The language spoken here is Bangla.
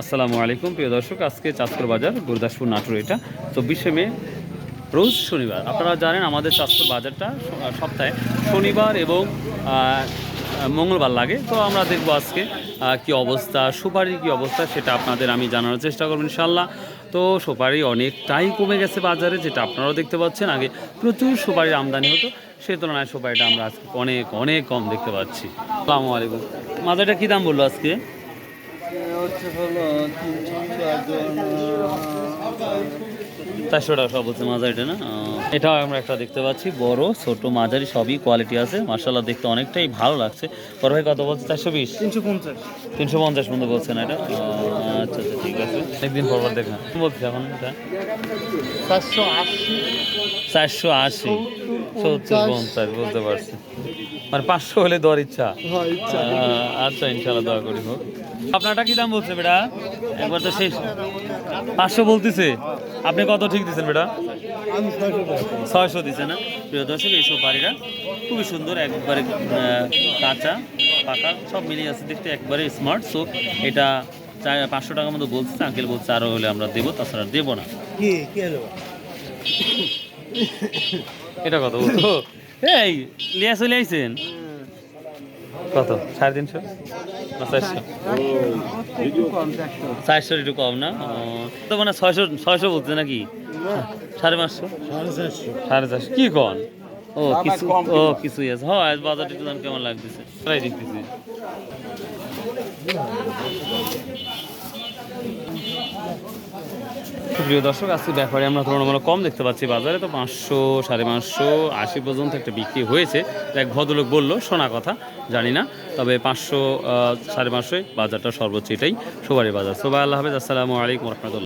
আসসালামু আলাইকুম। প্রিয় দর্শক, আজকে চাঁদপুর বাজার, গুরুদাসপুর নাটোর, এটা চব্বিশে মে, রোজ শনিবার। আপনারা জানেন আমাদের চাঁদপুর বাজারটা সপ্তাহে শনিবার এবং মঙ্গলবার লাগে। তো আমরা দেখব আজকে কি অবস্থা, সুপারির কি অবস্থা, সেটা আপনাদের আমি জানানোর চেষ্টা করব ইনশাল্লাহ তো সুপারি অনেকটাই কমে গেছে বাজারে, যেটা আপনারাও দেখতে পাচ্ছেন। আগে প্রচুর সুপারির আমদানি হতো সে তুলনায় সুপারিটা আমরা আজকে অনেক অনেক কম দেখতে পাচ্ছি। আসসালামু আলাইকুম। মাজারটা কী দাম বলল আজকে? হলো চারশো টাকা সব হচ্ছে মাঝারিটা না? এটাও আমরা একটা দেখতে পাচ্ছি বড় ছোট মাঝারি সবই কোয়ালিটি আছে। মার্শাল্লাহ দেখতে অনেকটাই ভালো লাগছে। বড় ভাই কত বলছে? চারশো বিশ? তিনশো পঞ্চাশ। তিনশো পঞ্চাশ মতো বলছে না এটা আচ্ছা আচ্ছা ঠিক আছে। একদিন পর পর দেখা। বলছি এখন এটা? চারশো আশি। চারশো আশি। সত্তর পঞ্চাশ বুঝতে পারছি। মানে পাঁচশো হলে দেওয়ার ইচ্ছা? ইচ্ছা। আহ, আচ্ছা ইনশাল্লাহ দোয়া করি হোক। আপনারটা কি দাম বলছে বেটা? একবার তো শেষ। পাঁচশো বলতেছে। আপনি কত ঠিক দিচ্ছেন বেটা? ছয়শো দিচ্ছে না? প্রিয় দর্শক এইসব বাড়িটা খুবই সুন্দর একবারে কাঁচা পাকা সব মিলিয়ে আছে দেখতে একবারে স্মার্ট সো এটা পাঁচশো টাকার মতো বলছে আঙ্কেল বলছে আরও হলে আমরা দেবো তাছাড়া দেবো না। এটা কত বলতো? এই লিয়া চলে আইছেন? কত? সাড়ে তিনশো? না চারশো? চারশোর একটু কম না? তো মানে ছয়শো ছয়শো বলছে নাকি? সাড়ে পাঁচশো? সাড়ে চারশো। চারশো কি কন? ও কিছু ও কিছুই আছে। হয় আজ বাজারটা একটু দাম কেমন লাগতেছে? প্রায় দেখতেছি। প্রিয় দর্শক, আজকে ব্যাপারে আমরা তুলনামূলক কম দেখতে পাচ্ছি। বাজারে তো পাঁচশো, সাড়ে পাঁচশো, আশি পর্যন্ত একটা বিক্রি হয়েছে। এক ভদ্রলোক বলল, শোনা কথা, জানি না। তবে পাঁচশো সাড়ে পাঁচশোয় বাজারটা সর্বোচ্চ এটাই, সবারই বাজার। সোবাই আল্লাহ হাফেজ, আসসালামু আলাইকুম রহমতুল্লাহ।